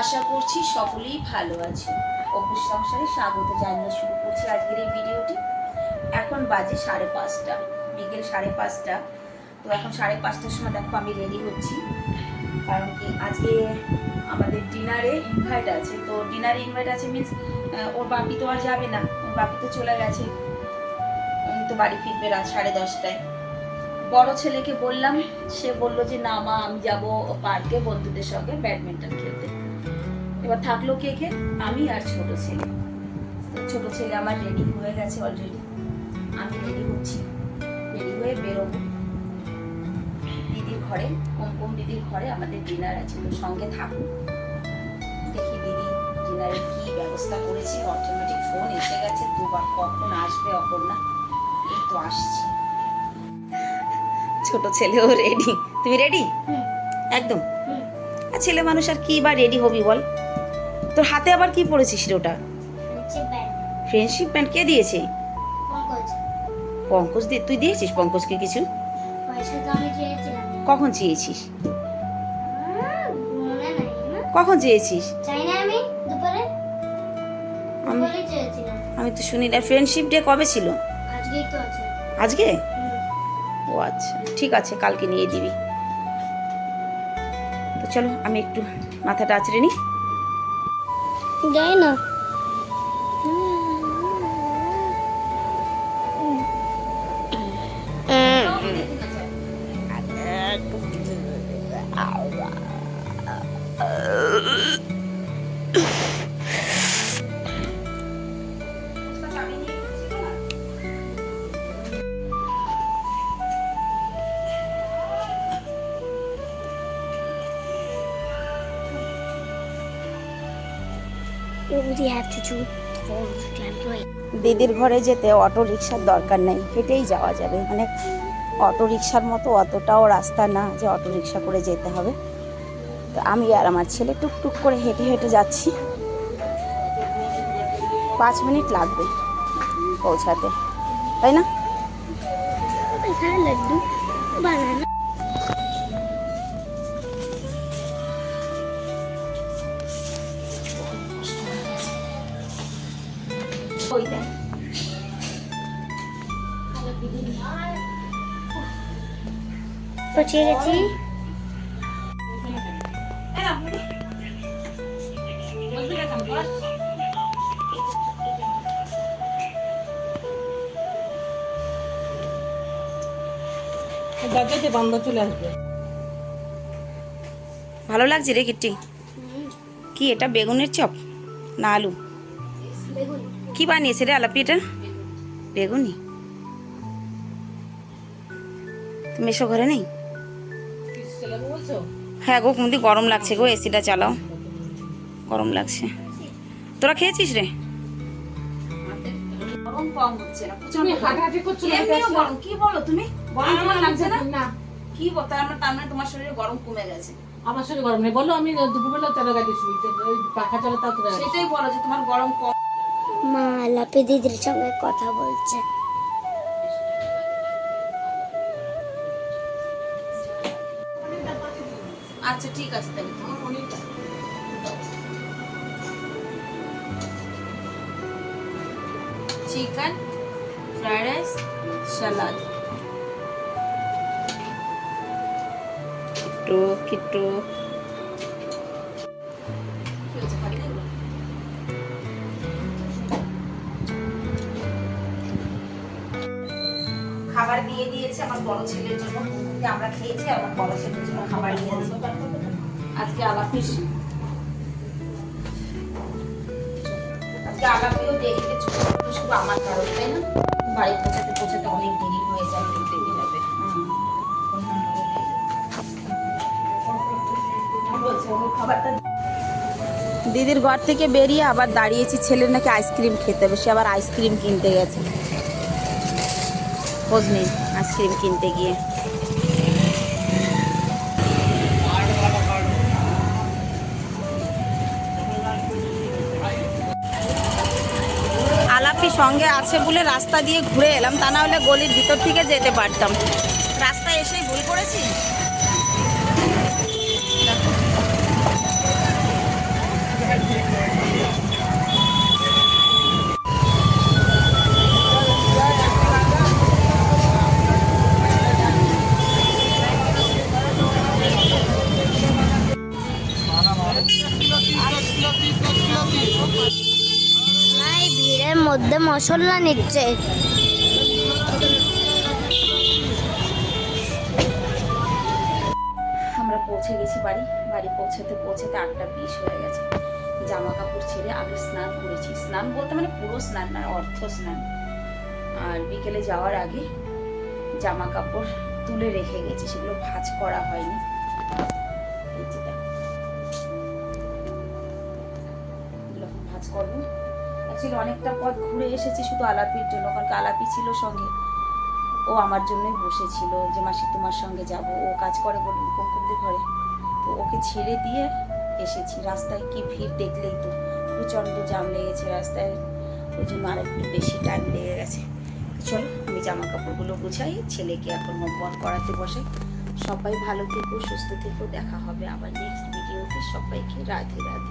আশা করছি সকলেই ভালো আছে। অপুর সংসারে স্বাগত জানিয়ে শুরু করছি আজকের এই ভিডিওটি। এখন বাজে সাড়ে পাঁচটা, বিকেল সাড়ে পাঁচটা। তো এখন সাড়ে পাঁচটার সময় দেখো আমি রেডি হচ্ছি। কারণ কি আজকে আমাদের ডিনারে ইনভাইট আছে। তো ডিনারে ইনভাইট আছে মিন্স ওর বাপি তো আর যাবে না। ওর বাপি তো চলে গেছে। উনি তো বাড়ি ফিরবে রাত সাড়ে দশটায়। বড় ছেলেকে বললাম, সে বলল যে, না মা, আমি যাব পার্কে বন্ধুদের সঙ্গে ব্যাডমিন্টন খেলতে। এবার থাকল কে কে? আমি আর ছোট ছেলে। ছোট ছেলে আমার রেডি হয়ে গেছে অলরেডি আমি রেডি হচ্ছি। রেডি হয়ে বেরোবো। দিদির ঘরে কুমকুম দিদির ঘরে আমাদের ডিনার আছে তো সঙ্গে থাকুন দেখি দিদি ডিনারের কি ব্যবস্থা করেছে। অটোমেটিক ফোন এসে গেছে। দুবার কখন আসবে অপর্ণা? এই তো আসছি। ছোট ছেলেও রেডি তুমি রেডি একদম। আর ছেলে মানুষ আর কি বা রেডি হবি বল? তোর হাতে আবার কি পড়েছিস রে ওটা? ফ্রেন্ডশিপ ব্যান্ড কে দিয়েছে? পঙ্কজ। দিয়ে তুই দিয়েছিস পঙ্কজকে কিছু? কখন চেয়েছিস? কখন চেয়েছিস? আমি আমি তো শুনি না ফ্রেন্ডশিপ ডে কবে ছিল? আজকে? ও আচ্ছা ঠিক আছে কালকে নিয়ে দিবি। তো চলো আমি একটু মাথাটা আঁচড়ে নিই। ghế nè. Uh... have to do? দিদির ঘরে যেতে অটো রিক্সার দরকার নেই হেঁটেই যাওয়া যাবে। মানে অটো রিক্সার মতো অতটাও রাস্তা না যে অটো রিক্সা করে যেতে হবে। তো আমি আর আমার ছেলে টুকটুক করে হেঁটে হেঁটে যাচ্ছি। পাঁচ মিনিট লাগবে পৌঁছাতে। তাই না? এখানে লাড্ডু বানানো। পচিয়ে গেছি। দরজাতে বন্ধ চলে আসবে। ভালো লাগছে রে কিট্টি। কি এটা বেগুনের চপ না আলু? বেগুন। কি বানিয়েছে রে আলাপি এটা? বেগুনি। এসো ঘরে নেই? হ্যাঁ গো কুমদি গরম লাগছে গো এসিটা চালাও। গরম লাগছে। তোরা খেয়েছিস রে? কি বলো তুমি? লাগছে না? কি বল তার তার মানে তোমার শরীরে গরম কমে গেছে। আমার শরীর গরম নেই। বলো আমি দুপুরবেলা চালা গাড়ি শুই পাখা চালা তাও সেটাই বলো যে তোমার গরম কম মা লাপি দিদির সঙ্গে কথা বলছে। আচ্ছা ঠিক আছে তাহলে। তুমি চিকেন ফ্রাইড রাইস স্যালাড একটু একটু খাবার দিয়ে দিয়েছে আমার বড় ছেলের জন্য। যে আমরা খেয়েছি আমার বড় ছেলের জন্য খাবার দিয়েছে আজকে আলাপিস আজকে আলাপিও দেরিতে ছুটি শুধু আমার কারণে, তাই না? বাড়ি পৌঁছাতে পৌঁছাতে অনেক দেরি হয়ে যায় দেরি হবে খাবারটা দিদির ঘর থেকে বেরিয়ে আবার দাঁড়িয়েছি, ছেলের নাকি আইসক্রিম খেতে হবে, সে আবার আইসক্রিম কিনতে গেছে। খোঁজ নেই আইসক্রিম কিনতে গিয়ে। আলাপি সঙ্গে আছে বলে রাস্তা দিয়ে ঘুরে এলাম, তা না হলে গলির ভিতর থেকে যেতে পারতাম। রাস্তায় এসেই ভুল করেছি? মধ্যে মশলা নিচ্ছে। আমরা পৌঁছে গেছি বাড়ি। বাড়ি পৌঁছাতে পৌঁছাতে আটটা বিশ হয়ে গেছে। জামা কাপড় ছেড়ে আগে স্নান করেছি। স্নান বলতে মানে পুরো স্নান না অর্থ স্নান। আর বিকেলে যাওয়ার আগে জামা কাপড় তুলে রেখে গেছি। সেগুলো ভাঁজ করা হয়নি। করব। অ্যাকচুয়ালি অনেকটা পথ ঘুরে এসেছি শুধু আলাপির জন্য, কারণ আলাপি ছিল সঙ্গে। ও আমার জন্যই বসেছিল যে, মাসি, তোমার সঙ্গে যাব। ও কাজ করে বলুন কুমকুমদের ঘরে? তো ওকে ছেড়ে দিয়ে এসেছি। রাস্তায় কি ভিড় দেখলেই তো প্রচণ্ড জাম লেগেছে রাস্তায়। ওই জন্য আরেকটু বেশি টাইম লেগে গেছে। চলো, আমি জামা কাপড়গুলো গুছাই, ছেলেকে এখন হোমওয়ার্ক করাতে বসে সবাই ভালো থেকো, সুস্থ থেকো, দেখা হবে আবার নেক্সট ভিডিওতে সবাইকে রাধে রাধে।